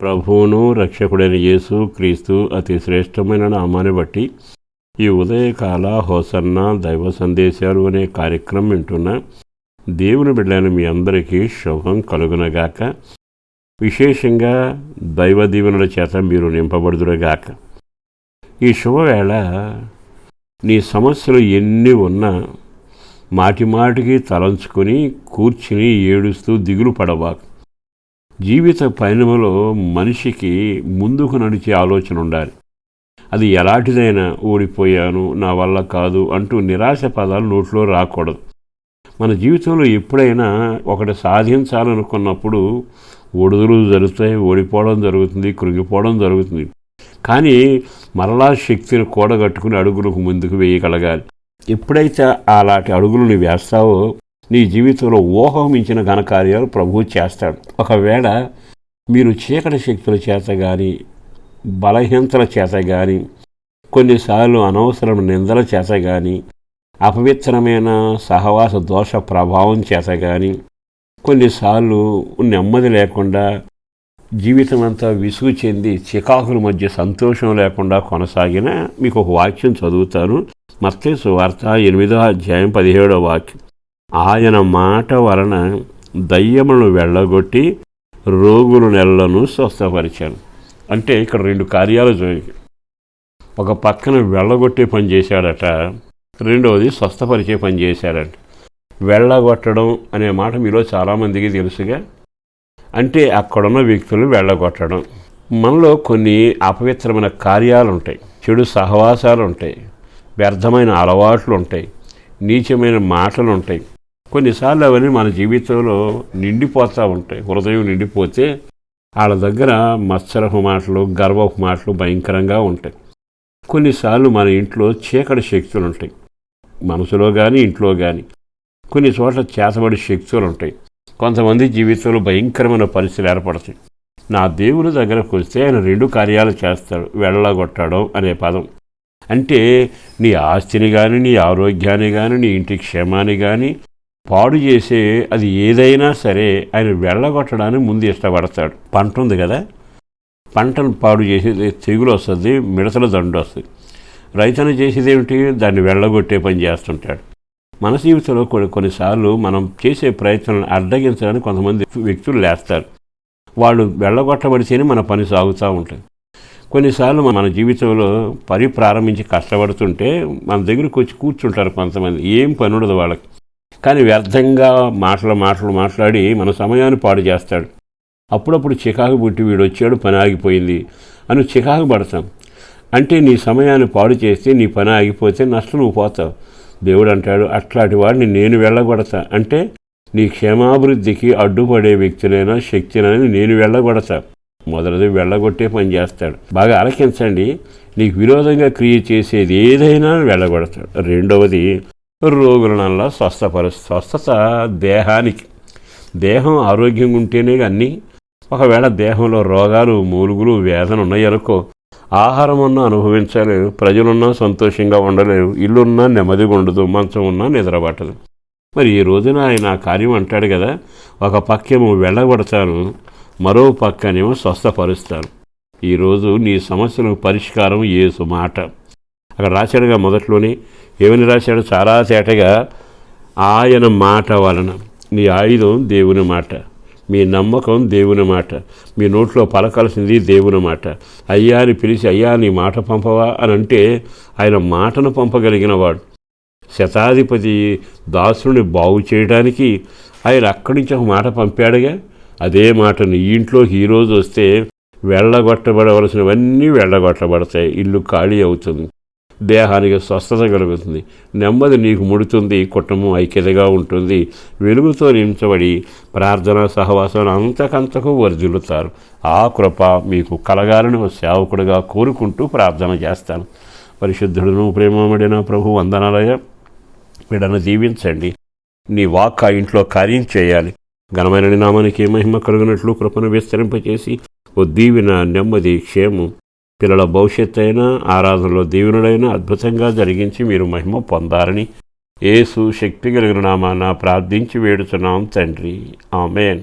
ప్రభువును రక్షకుడైన యేసు క్రీస్తు అతి శ్రేష్టమైన నామాన్ని బట్టి ఈ ఉదయకాల హోసన్న దైవ సందేశాలు అనే కార్యక్రమం వింటున్న దేవుని బిడ్డలను మీ అందరికీ శుభం కలుగునగాక. విశేషంగా దైవ దీవెనల చేత మీరు నింపబడుదురుగాక. ఈ శుభవేళ నీ సమస్యలు ఎన్ని ఉన్నా మాటి మాటికి తలంచుకొని కూర్చుని ఏడుస్తూ దిగులు పడవాకు. జీవిత పయనములో మనిషికి ముందుకు నడిచే ఆలోచన ఉండాలి. అది ఎలాంటిదైనా ఓడిపోయాను నా వల్ల కాదు అంటూ నిరాశ పదాలు నోట్లో రాకూడదు. మన జీవితంలో ఎప్పుడైనా ఒకటి సాధించాలనుకున్నప్పుడు ఒడుదులు జరుగుతాయి ఓడిపోవడం జరుగుతుంది కృంగిపోవడం జరుగుతుంది. కానీ మరలా శక్తిని కూడగట్టుకుని అడుగులకు ముందుకు వేయగలగాలి. ఎప్పుడైతే అలాంటి అడుగులు వేస్తావో నీ జీవితంలో ఊహ మించిన ఘనకార్యాలు ప్రభువు చేస్తాడు. ఒకవేళ మీరు చీకటి శక్తుల చేత కానీ బలహీనతల చేత కానీ కొన్నిసార్లు అనవసరమైన నిందల చేత కానీ అపవిత్రమైన సహవాస దోష ప్రభావం చేత కానీ కొన్నిసార్లు నెమ్మది లేకుండా జీవితం అంతా విసుగు చెంది చికాకుల మధ్య సంతోషం లేకుండా కొనసాగిన మీకు ఒక వాక్యం చదువుతాను. మత్తే సువార్త ఎనిమిదో అధ్యాయం పదిహేడో వాక్యం. ఆయన మాట వలన దయ్యములను వెళ్ళగొట్టి రోగుల నెలలను స్వస్థపరిచాను. అంటే ఇక్కడ రెండు కార్యాలు జరిగాయి. ఒక పక్కన వెళ్ళగొట్టే పని చేశాడట రెండవది స్వస్థపరిచే పని చేశాడట. వెళ్ళగొట్టడం అనే మాట మీలో చాలామందికి తెలుసుగా? అంటే అక్కడున్న వ్యక్తులు వెళ్ళగొట్టడం. మనలో కొన్ని అపవిత్రమైన కార్యాలు ఉంటాయి చెడు సహవాసాలు ఉంటాయి వ్యర్థమైన అలవాట్లు ఉంటాయి నీచమైన మాటలు ఉంటాయి కొన్నిసార్లు అవన్నీ మన జీవితంలో నిండిపోతూ ఉంటాయి. హృదయం నిండిపోతే వాళ్ళ దగ్గర మత్సరపు మాటలు గర్వపు మాటలు భయంకరంగా ఉంటాయి. కొన్నిసార్లు మన ఇంట్లో చీకటి శక్తులు ఉంటాయి. మనసులో కానీ ఇంట్లో కానీ కొన్ని చోట్ల చేతబడి శక్తులు ఉంటాయి. కొంతమంది జీవితంలో భయంకరమైన పరిస్థితులు ఏర్పడతాయి. నా దేవుని దగ్గరకు వస్తే ఆయన రెండు కార్యాలు చేస్తాడు. వెళ్ళగొట్టడం అనే పదం. అంటే నీ ఆస్తిని కానీ నీ ఆరోగ్యాన్ని కానీ నీ ఇంటి క్షేమాన్ని కానీ పాడు చేసే అది ఏదైనా సరే ఆయన వెళ్ళగొట్టడానికి ముందు ఇష్టపడతాడు. పంట ఉంది కదా? పంటను పాడు చేసేది తెగులు వస్తుంది మిడతల దండు వస్తుంది. రైతను చేసేది ఏమిటి? దాన్ని వెళ్ళగొట్టే పని చేస్తుంటాడు. మన జీవితంలో కొన్ని కొన్నిసార్లు మనం చేసే ప్రయత్నాలను అడ్డగించడానికి కొంతమంది వ్యక్తులు లేస్తారు. వాళ్ళు వెళ్ళగొట్టబడితేనే మన పని సాగుతూ ఉంటుంది. కొన్నిసార్లు మన జీవితంలో పని ప్రారంభించి కష్టపడుతుంటే మన దగ్గరకు వచ్చి కూర్చుంటారు కొంతమంది. ఏం పని ఉండదు వాళ్ళకి. కానీ వ్యర్థంగా మాటలు మాటలు మాట్లాడి మన సమయాన్ని పాడు చేస్తాడు. అప్పుడప్పుడు చికాకు పుట్టి వీడు వచ్చాడు పని ఆగిపోయింది. అని చికాకు పడతాం. అంటే నీ సమయాన్ని పాడు చేస్తే నీ పని ఆగిపోతే నష్టం నువ్వు పోతావు. దేవుడు అంటాడు అట్లాంటి వాడిని నేను వెళ్ళగొడతా. అంటే నీ క్షేమాభివృద్ధికి అడ్డుపడే వ్యక్తులైనా శక్తినైనా నేను వెళ్ళగొడతా. మొదటిది వెళ్ళగొట్టే పని చేస్తాడు. బాగా ఆలకించండి. నీకు విరోధంగా క్రియ చేసేది ఏదైనా వెళ్ళగొడతాడు. రెండవది రోగులనల్లా స్వస్థపరు స్వస్థత దేహానికి. దేహం ఆరోగ్యంగా ఉంటేనే అన్నీ ఒకవేళ దేహంలో రోగాలు మూలుగులు వేదన ఉన్నాయనుకో ఆహారం ఉన్నా అనుభవించలేరు ప్రజలున్నా సంతోషంగా ఉండలేరు ఇల్లున్నా నెమ్మదిగా ఉండదు మంచం ఉన్నా నిద్రపట్టదు. మరి ఈ రోజున ఆయన ఆ కార్యం అంటాడు కదా ఒక పక్కేమో వెళ్ళగొడతాను మరో పక్కనేమో స్వస్థపరుస్తాను. ఈరోజు నీ సమస్యలకు పరిష్కారం ఏసు మాట. అక్కడ రాశాడుగా మొదట్లోనే. ఏమని రాశాడు? చాలా తేటగా ఆయన మాట వలన. నీ ఆయుధం దేవుని మాట. మీ నమ్మకం దేవుని మాట. మీ నోట్లో పలకాల్సింది దేవుని మాట. అయ్యా అని పిలిచి అయ్యా నీ మాట పంపవా? అని అంటే ఆయన మాటను పంపగలిగిన వాడు శతాధిపతి దాసుని బాగు చేయడానికి ఆయన అక్కడి నుంచి ఒక మాట పంపాడుగా. అదే మాటను ఇంట్లో ఇంట్లోకి ఈరోజు వస్తే వెళ్ళగొట్టబడవలసినవన్నీ వెళ్ళగొట్టబడతాయి. ఇల్లు ఖాళీ అవుతుంది. దేహానికి స్వస్థత కలుగుతుంది. నెమ్మది నీకు ముడుతుంది కుటుంబం ఐక్యతగా ఉంటుంది. వెలుగుతో నించబడి ప్రార్థన సహవాసం అంతకంతకు వర్ధిల్లుతారు. ఆ కృప మీకు కలగాలని సేవకుడిగా కోరుకుంటూ ప్రార్థన చేస్తాను. పరిశుద్ధుడును ప్రేమమడిన ప్రభు వందనాలయ. వీడను దీవించండి. నీ వాక్ ఆ ఇంట్లో కార్యం చేయాలి. ఘనమైన నామానికి మహిమ కలుగునట్లు కృపను విస్తరింపచేసి ఓ దీవిన నెమ్మది క్షేమం పిల్లల భవిష్యత్తు అయినా ఆరాధనలో దీవెనుడైనా అద్భుతంగా జరిగించి మీరు మహిమ పొందారని యేసు శక్తి కలిగిన నామాన ప్రార్థించి వేడుతున్నాం తండ్రి. ఆమెన్.